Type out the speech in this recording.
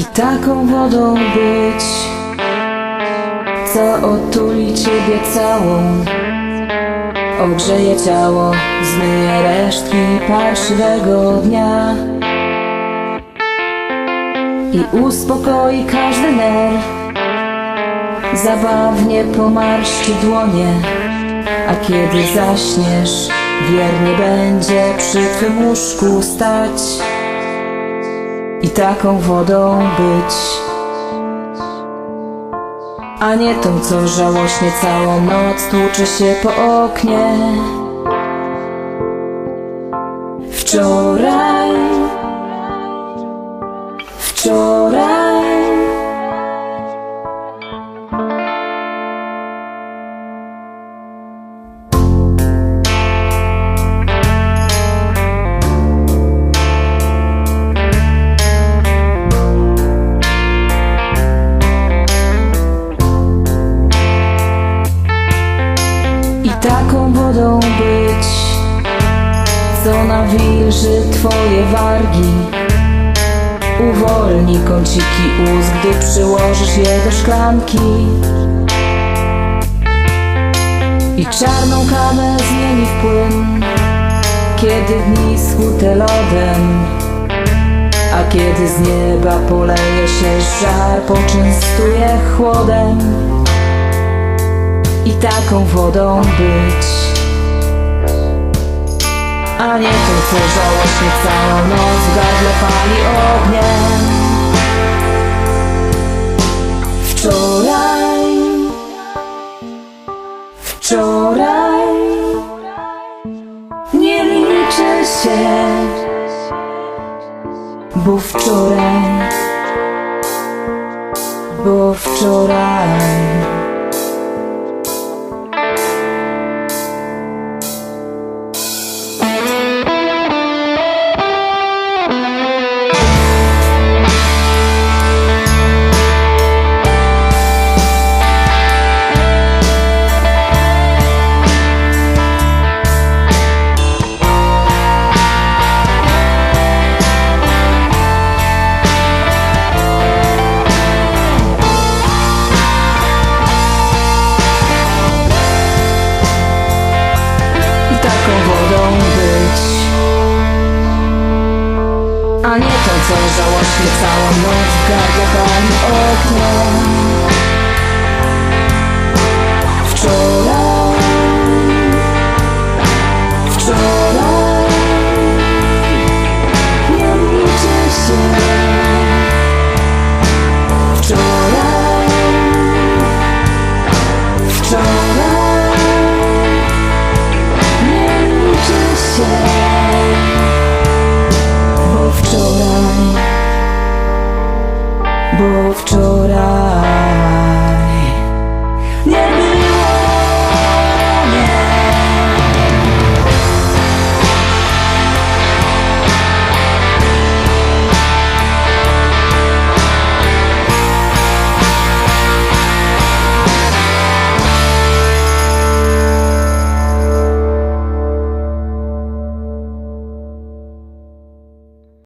taką wodą być, co otuli ciebie całą, ogrzeje ciało, zmyje resztki parszywego dnia. I uspokoi każdy nerw. Zabawnie pomarszczy dłonie, a kiedy zaśniesz, wiernie będzie przy twym łóżku stać i taką wodą być. A nie tą, co żałośnie całą noc tłucze się po oknie. Wczoraj, wczoraj. I taką wodą być, co nawilży twoje wargi. Uwolni kąciki ust, gdy przyłożysz je do szklanki. I czarną kawę zmieni w płyn, kiedy dni schute lodem. A kiedy z nieba poleje się żar, poczęstuje chłodem i taką wodą być. A nie tą, co żałośnie całą noc w gardle pali ogniem. Wczoraj, wczoraj nie liczy się, bo wczoraj, bo wczoraj. Zdążałaś całą noc w gardło pani okno Wczoraj Wczoraj Nie liczy się Wczoraj Wczoraj Nie liczy się.